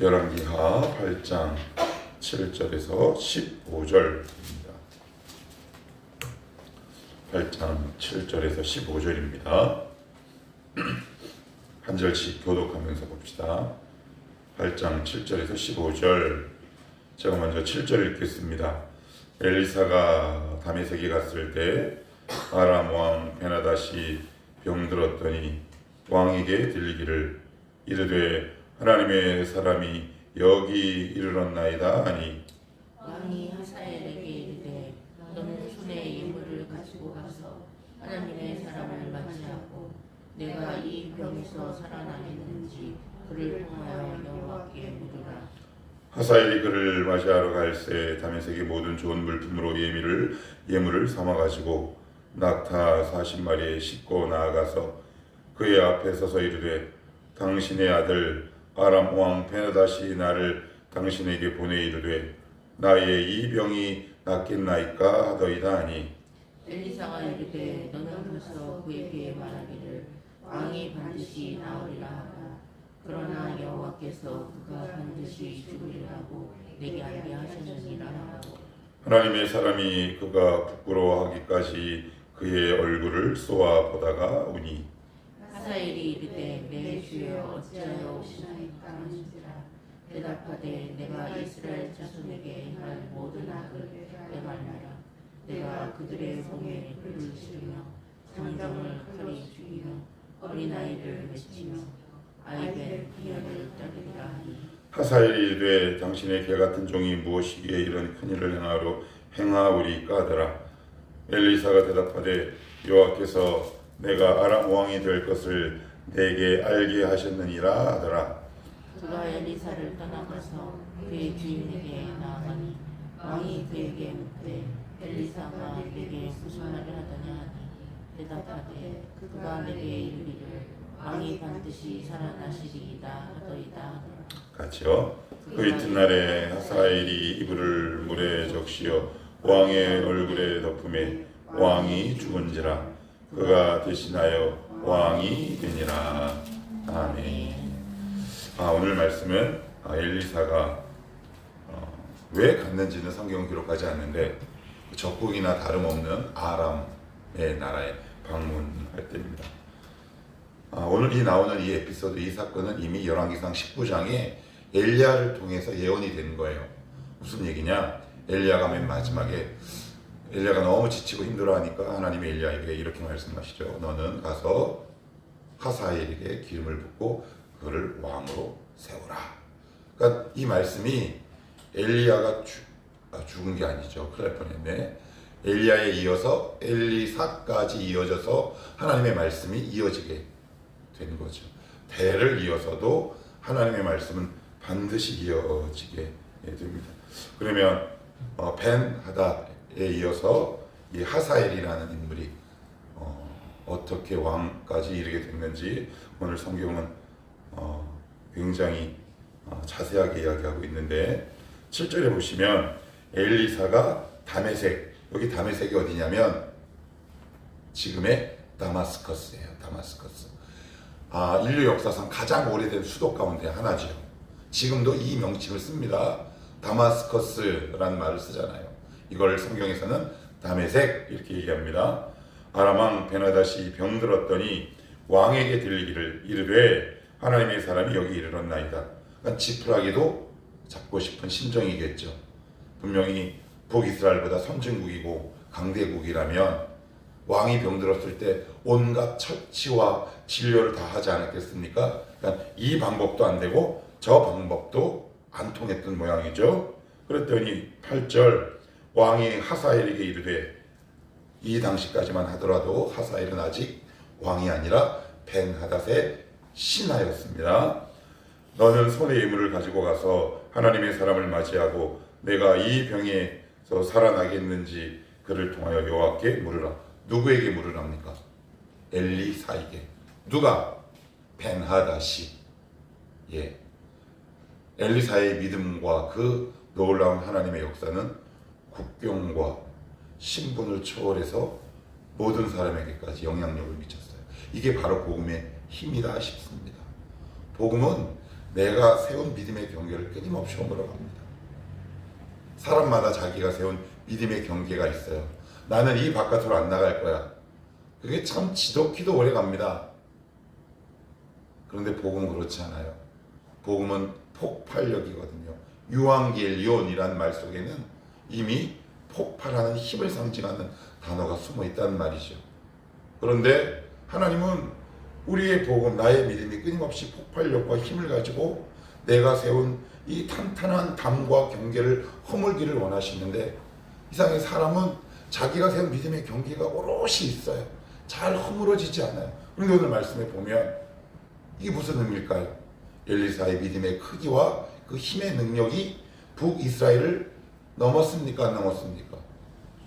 열왕기하 8장 7절에서 15절입니다. 8장 7절에서 15절입니다. 한 절씩 교독하면서 봅시다. 8장 7절에서 15절 제가 먼저 7절 읽겠습니다. 엘리사가 다메섹에 갔을 때 아람 왕 베나다시 병들었더니 왕에게 들리기를 이르되 하나님의 사람이 여기 이르렀나이다 하니 왕이 하사엘에게 이르되 너는 손에 예물을 가지고 가서 하나님의 사람을 맞이하고 내가 이 병에서 살아나겠는지 그를 통하여 여호와께 물으라. 하사엘이 그를 맞이하러 갈새 다메섹의 모든 좋은 물품으로 예미를 예물을 삼아 가지고 낙타 40마리에 싣고 나아가서 그의 앞에 서서 이르되 당신의 아들 아람 왕 베나다시 나를 당신에게 보내 이르되 나의 이 병이 낫겠나이까 하더이다 하니. 엘리사가 이르되 너는 가서 그에게 말하기를 왕이 반드시 나으리라 하라. 그러나 여호와께서 그가 반드시 죽으리라고 내게 알게 하셨느니라 하고. 하나님의 사람이 그가 부끄러워하기까지 그의 얼굴을 쏘아 보다가 우니 하사엘이 이르되 내 주여 어찌하여 오시나이까 하는지라. 대답하되 내가 이스라엘 자손에게 할 모든 악을 내말하라. 내가 그들의 몸에 불을 지르며 장정을 칼이 죽이며 어린아이를 맺히며 아이벤 비열을 따르리라 하니. 하사엘이 이르되 당신의 개 같은 종이 무엇이기에 이런 큰일을 행하로 행하오리까 하더라. 엘리사가 대답하되 여호와께서 내가 아람 왕이 될 것을 내게 알게 하셨느니라 하더라. 그가 엘리사를 떠나가서 그의 주인에게 나아가니 왕이 그에게 묻되 엘리사가 내게 무슨 말을 하더냐 하니 대답하되 그가 내게 이르기를 왕이 반드시 살아나시리이다 하더이다 같이요. 그 이튿날에 하사엘이 이불을 물에 적시어 왕의 얼굴에 덮음에 왕이 죽은지라 그가 대신하여 왕이 되니라 아멘 아, 오늘 말씀은 아, 엘리사가 어, 왜 갔는지는 성경 기록하지 않는데 적국이나 다름없는 아람의 나라에 방문할 때입니다. 아, 오늘 이 나오는 이 에피소드 이 사건은 이미 열왕기상 19장에 엘리야를 통해서 예언이 된 거예요. 무슨 얘기냐? 엘리야가 맨 마지막에 엘리야가 너무 지치고 힘들어하니까 하나님이 엘리야에게 이렇게 말씀하시죠. 너는 가서 하사엘에게 기름을 붓고 그를 왕으로 세우라. 그러니까 이 말씀이 엘리야가 죽, 아, 죽은 게 아니죠. 큰일 날 뻔했네. 엘리야에 이어서 엘리사까지 이어져서 하나님의 말씀이 이어지게 된 거죠. 대를 이어서도 하나님의 말씀은 반드시 이어지게 됩니다. 그러면 어, 벤 하다에 이어서 이 하사엘이라는 인물이 어, 어떻게 왕까지 이르게 됐는지 오늘 성경은 어, 굉장히 어, 자세하게 이야기하고 있는데 7절에 보시면 엘리사가 다메섹 여기 다메섹이 어디냐면 지금의 다마스커스예요. 다마스커스. 아, 인류 역사상 가장 오래된 수도 가운데 하나죠. 지금도 이 명칭을 씁니다. 다마스커스라는 말을 쓰잖아요. 이걸 성경에서는 다메섹 이렇게 얘기합니다. 아람왕 베나다시 병들었더니 왕에게 들리기를 이르되 하나님의 사람이 여기 이르렀나이다. 그러니까 지푸라기도 잡고 싶은 심정이겠죠. 분명히 북이스라엘보다 선진국이고 강대국이라면 왕이 병들었을 때 온갖 처치와 진료를 다 하지 않았겠습니까? 그러니까 이 방법도 안 되고 저 방법도 안 통했던 모양이죠. 그랬더니 8절 왕이 하사엘에게 이르되 이 당시까지만 하더라도 하사엘은 아직 왕이 아니라 벤하닷의 신하였습니다. 너는 손에 예물을 가지고 가서 하나님의 사람을 맞이하고 내가 이 병에서 살아나겠는지 그를 통하여 여호와께 물으라. 누구에게 물으랍니까? 엘리사에게. 누가? 벤하다시. 예. 엘리사의 믿음과 그 놀라운 하나님의 역사는 국경과 신분을 초월해서 모든 사람에게까지 영향력을 미쳤어요. 이게 바로 복음의 힘이다 싶습니다. 복음은 내가 세운 믿음의 경계를 끊임없이 허물어 갑니다. 사람마다 자기가 세운 믿음의 경계가 있어요. 나는 이 바깥으로 안 나갈 거야. 그게 참 지독히도 오래 갑니다. 그런데 복음은 그렇지 않아요. 복음은 폭발력이거든요. 유앙겔리온이라는 말 속에는 이미 폭발하는 힘을 상징하는 단어가 숨어 있다는 말이죠. 그런데 하나님은 우리의 복음, 나의 믿음이 끊임없이 폭발력과 힘을 가지고 내가 세운 이 탄탄한 담과 경계를 허물기를 원하시는데 이상하게 사람은 자기가 세운 믿음의 경계가 오롯이 있어요. 잘 허물어지지 않아요. 그런데 오늘 말씀에 보면 이게 무슨 의미일까요? 엘리사의 믿음의 크기와 그 힘의 능력이 북이스라엘을 넘었습니까? 안 넘었습니까?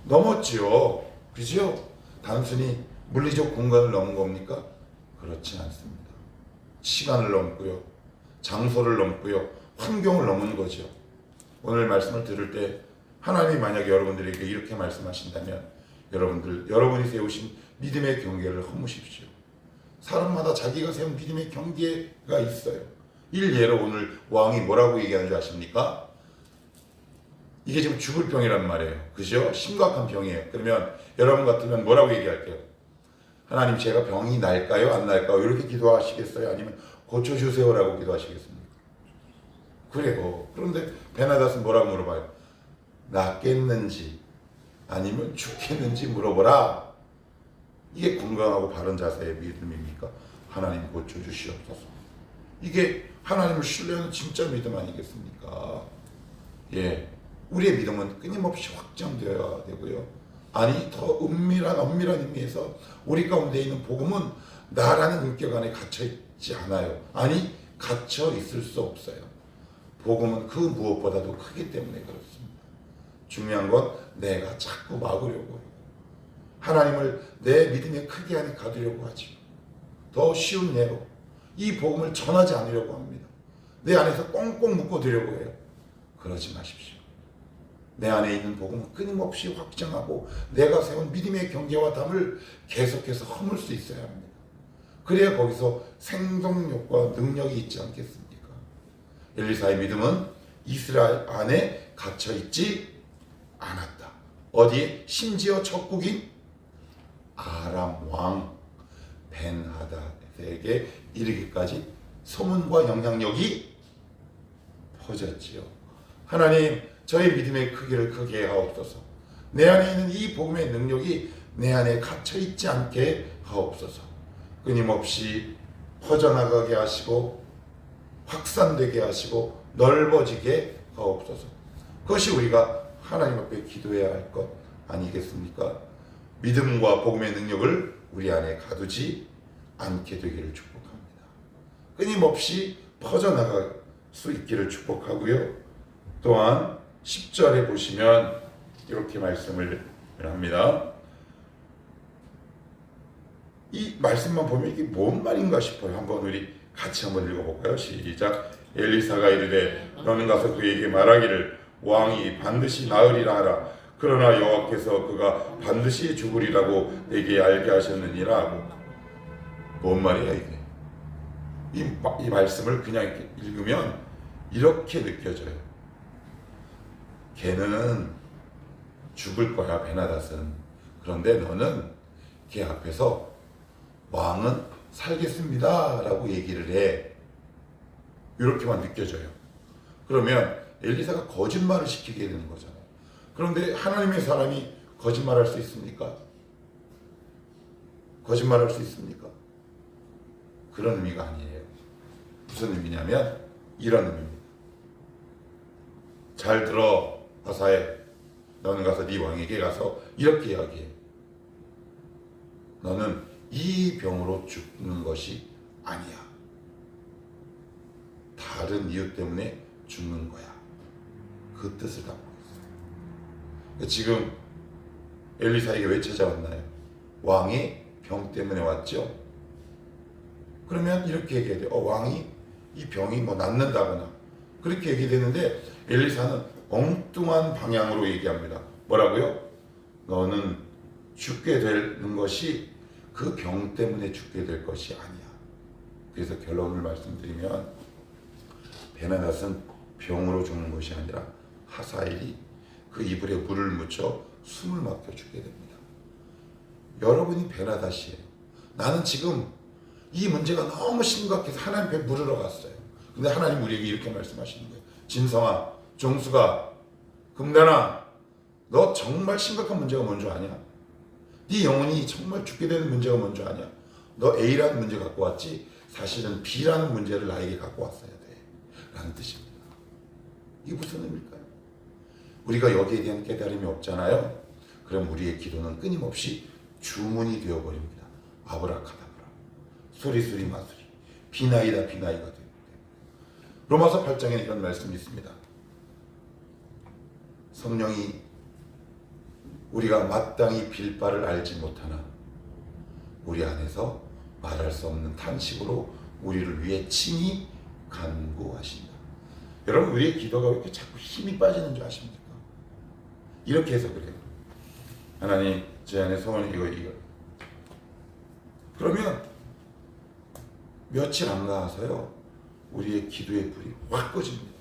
넘었지요. 그죠? 단순히 물리적 공간을 넘은 겁니까? 그렇지 않습니다. 시간을 넘고요. 장소를 넘고요. 환경을 넘은 거죠. 오늘 말씀을 들을 때 하나님이 만약 여러분들에게 이렇게 말씀하신다면 여러분들 여러분이 세우신 믿음의 경계를 허무십시오. 사람마다 자기가 세운 믿음의 경계가 있어요. 일예로 오늘 왕이 뭐라고 얘기하는지 아십니까? 이게 지금 죽을 병이란 말이에요. 그죠? 심각한 병이에요. 그러면 여러분 같으면 뭐라고 얘기할게요? 하나님 제가 병이 날까요? 안 날까요? 이렇게 기도하시겠어요? 아니면 고쳐주세요라고 기도하시겠습니까? 그래요. 그런데 베나닷은 뭐라고 물어봐요? 낫겠는지 아니면 죽겠는지 물어보라. 이게 건강하고 바른 자세의 믿음입니까? 하나님 고쳐주시옵소서. 이게 하나님을 신뢰하는 진짜 믿음 아니겠습니까? 예. 우리의 믿음은 끊임없이 확장되어야 되고요. 아니, 더 은밀한, 엄밀한 의미에서 우리 가운데 있는 복음은 나라는 인격 안에 갇혀 있지 않아요. 아니, 갇혀 있을 수 없어요. 복음은 그 무엇보다도 크기 때문에 그렇습니다. 중요한 건 내가 자꾸 막으려고. 하나님을 내 믿음의 크기 안에 가두려고 하지. 더 쉬운 예로 이 복음을 전하지 않으려고 합니다. 내 안에서 꽁꽁 묶어두려고 해요. 그러지 마십시오. 내 안에 있는 복음은 끊임없이 확장하고 내가 세운 믿음의 경계와 담을 계속해서 허물 수 있어야 합니다. 그래야 거기서 생동력과 능력이 있지 않겠습니까? 엘리사의 믿음은 이스라엘 안에 갇혀 있지 않았다. 어디에? 심지어 적국인 아람 왕 벤하닷에게 이르기까지 소문과 영향력이 퍼졌지요. 하나님, 저의 믿음의 크기를 크게 하옵소서. 내 안에 있는 이 복음의 능력이 내 안에 갇혀 있지 않게 하옵소서. 끊임없이 퍼져나가게 하시고 확산되게 하시고 넓어지게 하옵소서. 그것이 우리가 하나님 앞에 기도해야 할 것 아니겠습니까? 믿음과 복음의 능력을 우리 안에 가두지 않게 되기를 축복합니다. 끊임없이 퍼져나갈 수 있기를 축복하고요. 또한 10절에 보시면 이렇게 말씀을 합니다. 이 말씀만 보면 이게 뭔 말인가 싶어요. 한번 우리 같이 한번 읽어볼까요? 시작. 엘리사가 이르되 너는 가서 그에게 말하기를 왕이 반드시 나으리라 하라. 그러나 여호와께서 그가 반드시 죽으리라고 내게 알게 하셨느니라 하고 뭔 말이야 이게? 이, 마- 이 말씀을 그냥 읽으면 이렇게 느껴져요. 걔는 죽을 거야 베나닷은. 그런데 너는 걔 앞에서 왕은 살겠습니다 라고 얘기를 해. 이렇게만 느껴져요. 그러면 엘리사가 거짓말을 시키게 되는 거잖아요. 그런데 하나님의 사람이 거짓말할 수 있습니까? 거짓말할 수 있습니까? 그런 의미가 아니에요. 무슨 의미냐면 이런 의미입니다. 잘 들어 하사에 너는 가서 네 왕에게 가서 이렇게 이야기해. 너는 이 병으로 죽는 것이 아니야. 다른 이유 때문에 죽는 거야. 그 뜻을 담고 있어요. 지금 엘리사에게 왜 찾아왔나요? 왕이 병 때문에 왔죠. 그러면 이렇게 얘기해야 돼. 어, 왕이 이 병이 뭐 낫는다거나 그렇게 얘기되는데 엘리사는 엉뚱한 방향으로 얘기합니다. 뭐라고요? 너는 죽게 되는 것이 그 병 때문에 죽게 될 것이 아니야. 그래서 결론을 말씀드리면 베나닷은 병으로 죽는 것이 아니라 하사엘이 그 이불에 물을 묻혀 숨을 막혀 죽게 됩니다. 여러분이 베나닷이에요. 나는 지금 이 문제가 너무 심각해서 하나님 앞에 물으러 갔어요. 근데 하나님 우리에게 이렇게 말씀하시는 거예요. 진성아, 종수가, 금단아, 너 정말 심각한 문제가 뭔 줄 아냐? 네 영혼이 정말 죽게 되는 문제가 뭔 줄 아냐? 너 A라는 문제 갖고 왔지? 사실은 B라는 문제를 나에게 갖고 왔어야 돼. 라는 뜻입니다. 이게 무슨 의미일까요? 우리가 여기에 대한 깨달음이 없잖아요. 그럼 우리의 기도는 끊임없이 주문이 되어버립니다. 아브라카다브라. 수리수리 마수리. 비나이다 비나이가 됩니다. 로마서 8장에 이런 말씀이 있습니다. 성령이 우리가 마땅히 빌 바를 알지 못하나 우리 안에서 말할 수 없는 탄식으로 우리를 위해 친히 간구하신다. 여러분 우리의 기도가 왜 이렇게 자꾸 힘이 빠지는 줄 아십니까? 이렇게 해서 그래요. 하나님 제 안에 소원이 이거 이거. 그러면 며칠 안 가서요 우리의 기도의 불이 확 꺼집니다.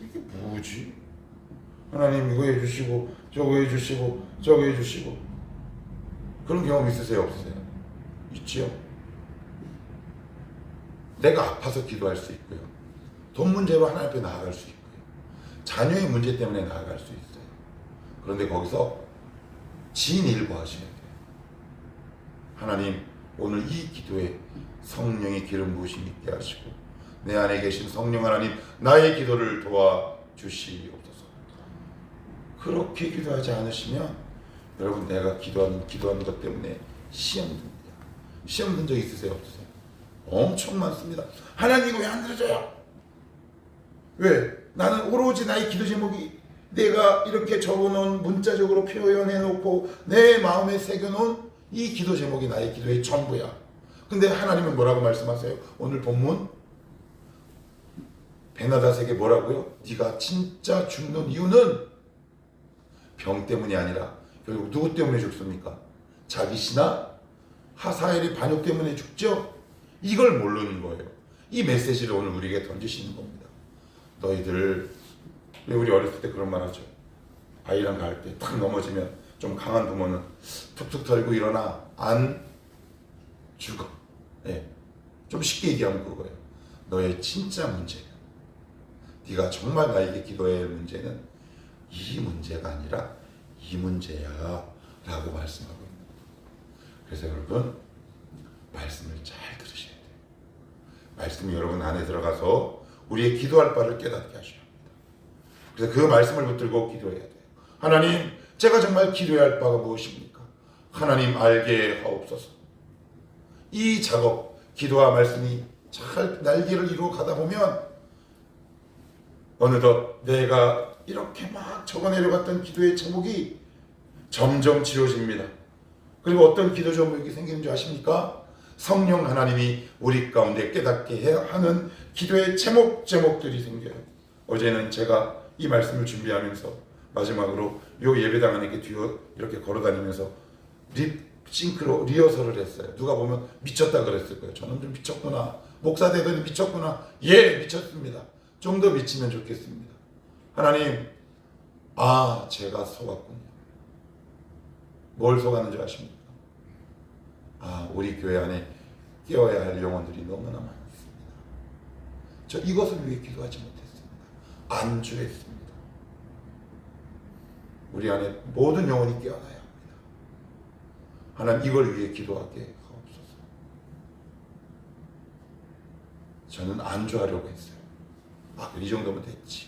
이게 뭐지? 하나님 이거 해주시고 저거 해주시고 저거 해주시고 그런 경험 있으세요 없으세요? 있지요. 내가 아파서 기도할 수 있고요. 돈 문제로 하나님 앞에 나아갈 수 있고요. 자녀의 문제 때문에 나아갈 수 있어요. 그런데 거기서 진일보하셔야 돼요. 하나님 오늘 이 기도에 성령의 기름 부으심 있게 하시고 내 안에 계신 성령 하나님 나의 기도를 도와주시옵소서. 그렇게 기도하지 않으시면 여러분 내가 기도하는 기도하는 것 때문에 시험 듭니다. 시험 든 적 있으세요 없으세요? 엄청 많습니다. 하나님 이거 왜 안 들어줘요? 왜? 나는 오로지 나의 기도 제목이 내가 이렇게 적어놓은 문자적으로 표현해놓고 내 마음에 새겨놓은 이 기도 제목이 나의 기도의 전부야. 근데 하나님은 뭐라고 말씀하세요? 오늘 본문 베나닷에게 뭐라고요? 네가 진짜 죽는 이유는 병 때문이 아니라 결국 누구 때문에 죽습니까? 자기 신하 하사엘의 반역 때문에 죽죠? 이걸 모르는 거예요. 이 메시지를 오늘 우리에게 던지시는 겁니다. 너희들 왜 우리 어렸을 때 그런 말 하죠? 아이랑 갈 때 탁 넘어지면 좀 강한 부모는 툭툭 털고 일어나 안 죽어. 예. 좀 쉽게 얘기하면 그거예요. 너의 진짜 문제는 네가 정말 나에게 기도해야 할 문제는 이 문제가 아니라 이 문제야 라고 말씀하고 있는. 그래서 여러분 말씀을 잘 들으셔야 돼요. 말씀이 여러분 안에 들어가서 우리의 기도할 바를 깨닫게 하셔야 합니다. 그래서 그 말씀을 붙들고 기도해야 돼요. 하나님, 제가 정말 기도해야 할 바가 무엇입니까? 하나님 알게 하옵소서. 이 작업, 기도와 말씀이 잘 날개를 이루어 가다 보면 어느덧 내가 이렇게 막 적어내려갔던 기도의 제목이 점점 지워집니다. 그리고 어떤 기도 제목이 생기는 줄 아십니까? 성령 하나님이 우리 가운데 깨닫게 하는 기도의 제목 제목들이 생겨요. 어제는 제가 이 말씀을 준비하면서 마지막으로 요 예배당 안에 이렇게 뒤로 이렇게 걸어다니면서 립 싱크로 리허설을 했어요. 누가 보면 미쳤다 그랬을 거예요. 저는 좀 미쳤구나. 목사 되더니 미쳤구나. 예, 미쳤습니다. 좀 더 미치면 좋겠습니다. 하나님, 아, 제가 속았군요. 뭘 속았는 줄 아십니까? 아, 우리 교회 안에 깨어야 할 영혼들이 너무나 많습니다. 저 이것을 위해 기도하지 못했습니다. 안주했습니다. 우리 안에 모든 영혼이 깨어나야 합니다. 하나님 이걸 위해 기도하게 하옵소서. 저는 안주하려고 했어요. 아, 이 정도면 됐지.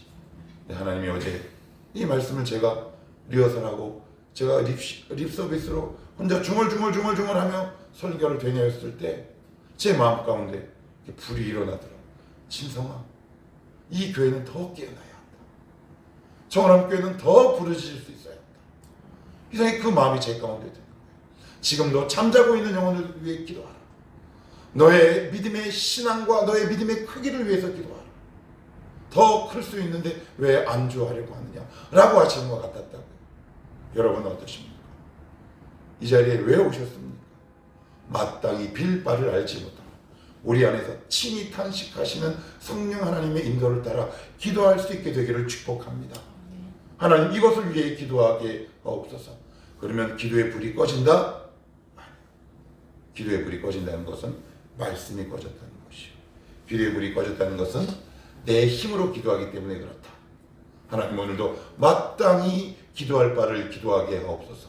근데 하나님이 어제 이 말씀을 제가 리허설하고 제가 립, 립 서비스로 혼자 중얼중얼중얼중얼 하며 설교를 되뇌었을 때 제 마음 가운데 불이 일어나더라. 진성아, 이 교회는 더 깨어나야 한다. 정원함 교회는 더 부르짖을 수 있어야 한다. 이상하게 그 마음이 제 가운데 드는 거예요. 지금도 잠자고 있는 영혼을 위해 기도하라. 너의 믿음의 신앙과 너의 믿음의 크기를 위해서 기도하라. 더 클 수 있는데 왜 안주하려고 하느냐? 라고 하시는 것 같았다고요. 여러분 어떠십니까? 이 자리에 왜 오셨습니까? 마땅히 빌 바를 알지 못하고 우리 안에서 친히 탄식하시는 성령 하나님의 인도를 따라 기도할 수 있게 되기를 축복합니다. 하나님 이것을 위해 기도하게 하옵소서. 그러면 기도의 불이 꺼진다? 기도의 불이 꺼진다는 것은 말씀이 꺼졌다는 것이요. 기도의 불이 꺼졌다는 것은 내 힘으로 기도하기 때문에 그렇다. 하나님 오늘도 마땅히 기도할 바를 기도하게 하옵소서.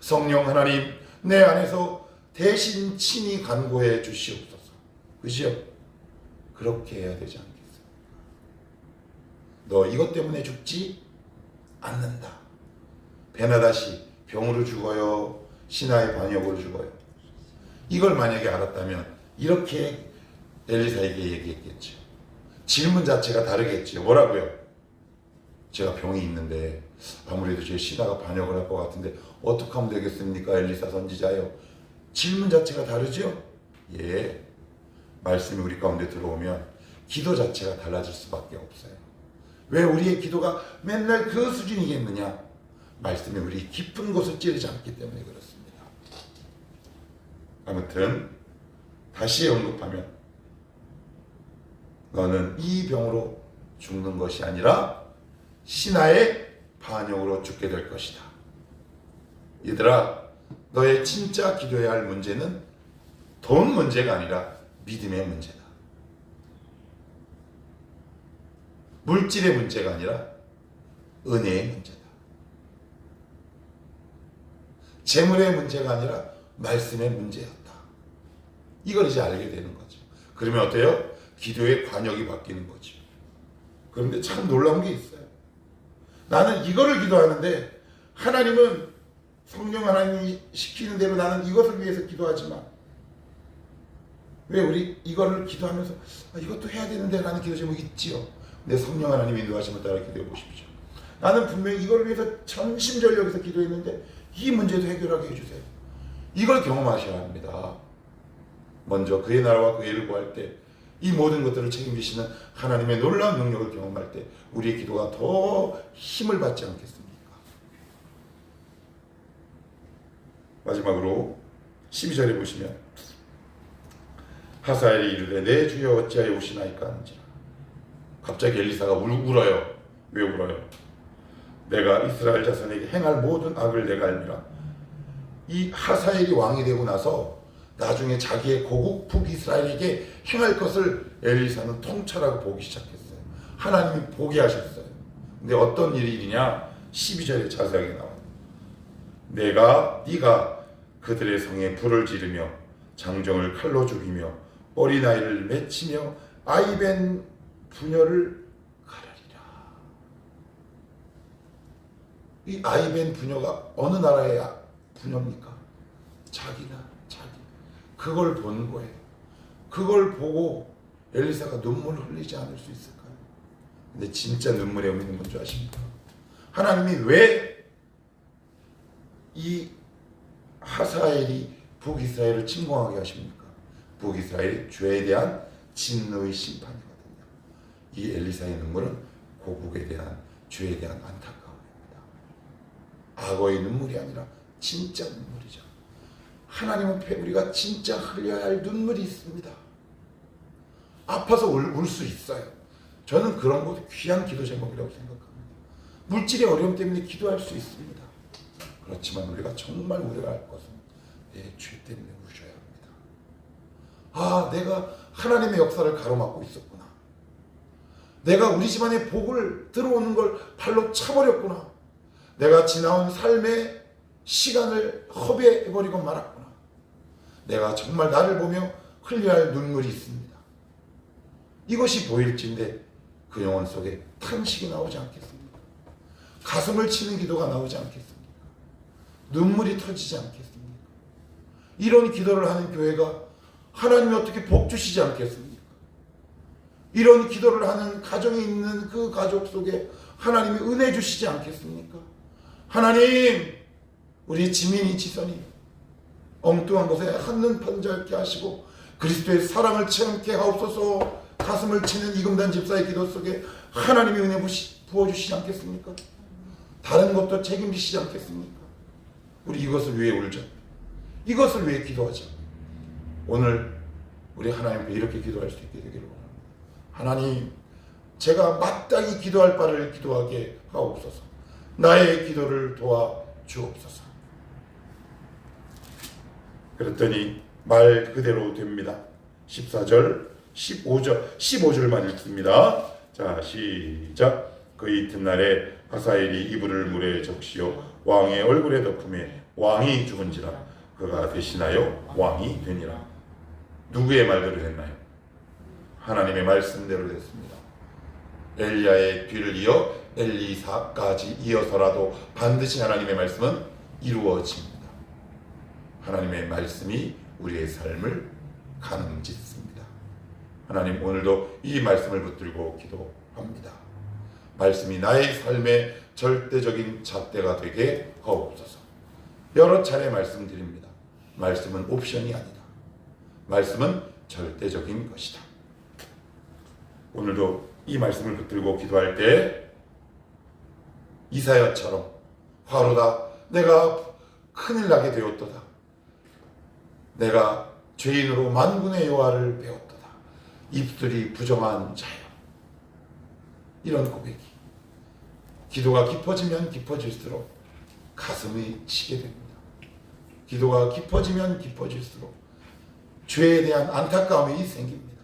성령 하나님 내 안에서 대신 친히 간구해 주시옵소서. 그지요? 그렇게 해야 되지 않겠어? 너 이것 때문에 죽지 않는다. 베나다시 병으로 죽어요. 신하의 반역으로 죽어요. 이걸 만약에 알았다면 이렇게 엘리사에게 얘기했겠죠. 질문 자체가 다르겠죠. 뭐라고요? 제가 병이 있는데 아무래도 제 신하가 반역을 할 것 같은데 어떻게 하면 되겠습니까? 엘리사 선지자요. 질문 자체가 다르죠? 예. 말씀이 우리 가운데 들어오면 기도 자체가 달라질 수밖에 없어요. 왜 우리의 기도가 맨날 그 수준이겠느냐? 말씀이 우리 깊은 곳을 찌르지 않기 때문에 그렇습니다. 아무튼 다시 언급하면 너는 이 병으로 죽는 것이 아니라 신하의 반역으로 죽게 될 것이다. 얘들아, 너의 진짜 기도해야 할 문제는 돈 문제가 아니라 믿음의 문제다. 물질의 문제가 아니라 은혜의 문제다. 재물의 문제가 아니라 말씀의 문제였다. 이걸 이제 알게 되는 거죠. 그러면 어때요? 기도의 관역이 바뀌는 거죠. 그런데 참 놀라운 게 있어요. 나는 이거를 기도하는데 하나님은 성령 하나님이 시키는 대로 나는 이것을 위해서 기도하지만 왜 우리 이거를 기도하면서 아, 이것도 해야 되는데 라는 기도 제목이 있지요. 내 성령 하나님 인도하심을 따라 기도해 보십시오. 나는 분명히 이걸 위해서 전심전력에서 기도했는데 이 문제도 해결하게 해주세요. 이걸 경험하셔야 합니다. 먼저 그의 나라와 그의 일을 구할 때 이 모든 것들을 책임지시는 하나님의 놀라운 능력을 경험할 때 우리의 기도가 더 힘을 받지 않겠습니까? 마지막으로 12절에 보시면 하사엘이 이르되 내 주여 어찌하여 오시나이까 하는지라 갑자기 엘리사가 울, 울어요. 왜 울어요? 내가 이스라엘 자손에게 행할 모든 악을 내가 알미라. 이 하사엘이 왕이 되고 나서 나중에 자기의 고국 북 이스라엘에게 행할 것을 엘리사는 통찰하고 보기 시작했어요 하나님이 보게 하셨어요 근데 어떤 일이냐 12절에 자세하게 나와요 내가 네가 그들의 성에 불을 지르며 장정을 칼로 죽이며 어린아이를 맺히며 아이벤 부녀를 가르리라. 이 아이벤 부녀가 어느 나라의 부녀입니까? 자기나 자기. 그걸 본 거예요. 그걸 보고 엘리사가 눈물을 흘리지 않을 수 있을까요? 근데 진짜 눈물의 의미는 뭔지 아십니까? 하나님이 왜 이 하사엘이 북이스라엘을 침공하게 하십니까? 북이스라엘이 죄에 대한 진노의 심판이거든요. 이 엘리사의 눈물은 고국에 대한 죄에 대한 안타까움입니다. 악어의 눈물이 아니라 진짜 눈물이죠. 하나님 앞에 우리가 진짜 흘려야 할 눈물이 있습니다. 아파서 울 수 있어요. 저는 그런 것도 귀한 기도 제목이라고 생각합니다. 물질의 어려움 때문에 기도할 수 있습니다. 그렇지만 우리가 정말 우려야 할 것은 내 죄 때문에 우셔야 합니다. 아, 내가 하나님의 역사를 가로막고 있었구나. 내가 우리 집안의 복을 들어오는 걸 발로 차버렸구나. 내가 지나온 삶의 시간을 허비해버리고 말았구나. 내가 정말 나를 보며 흘려야 할 눈물이 있습니다. 이것이 보일진데 그 영혼 속에 탄식이 나오지 않겠습니까? 가슴을 치는 기도가 나오지 않겠습니까? 눈물이 터지지 않겠습니까? 이런 기도를 하는 교회가 하나님이 어떻게 복 주시지 않겠습니까? 이런 기도를 하는 가정에 있는 그 가족 속에 하나님이 은혜 주시지 않겠습니까? 하나님, 우리 지민이 지선이 엉뚱한 것에 한눈 판자게 하시고 그리스도의 사랑을 체험케 하옵소서 가슴을 치는 이금단 집사의 기도 속에 하나님이 은혜 부어주시지 않겠습니까? 다른 것도 책임지시지 않겠습니까? 우리 이것을 위해 울자. 이것을 위해 기도하자. 오늘 우리 하나님 앞에 이렇게 기도할 수 있게 되기를 원합니다. 하나님, 제가 마땅히 기도할 바를 기도하게 하옵소서. 나의 기도를 도와 주옵소서. 그랬더니 말 그대로 됩니다. 14절, 15절, 15절만 읽습니다. 자, 시작. 그 이튿날에 하사엘이 이불을 물에 적시어 왕의 얼굴에 덮음에 왕이 죽은지라 그가 대신하여 왕이 되니라. 누구의 말대로 됐나요? 하나님의 말씀대로 됐습니다. 엘리야의 뒤를 이어 엘리사까지 이어서라도 반드시 하나님의 말씀은 이루어집니다. 하나님의 말씀이 우리의 삶을 가능 짓습니다. 하나님 오늘도 이 말씀을 붙들고 기도합니다. 말씀이 나의 삶의 절대적인 잣대가 되게 하옵소서. 여러 차례 말씀드립니다. 말씀은 옵션이 아니다. 말씀은 절대적인 것이다. 오늘도 이 말씀을 붙들고 기도할 때 이사야처럼 화로다 내가 큰일 나게 되었도다. 내가 죄인으로 만군의 여호와를 배웠도다. 입술이 부정한 자여. 이런 고백이 기도가 깊어지면 깊어질수록 가슴이 치게 됩니다. 기도가 깊어지면 깊어질수록 죄에 대한 안타까움이 생깁니다.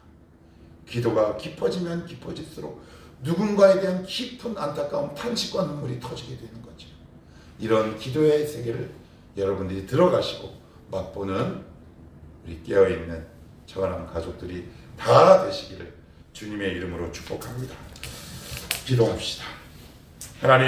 기도가 깊어지면 깊어질수록 누군가에 대한 깊은 안타까움, 탄식과 눈물이 터지게 되는 거죠. 이런 기도의 세계를 여러분들이 들어가시고 맛보는 우리 깨어있는 저가남 가족들이 다 되시기를 주님의 이름으로 축복합니다. 기도합시다. 하나님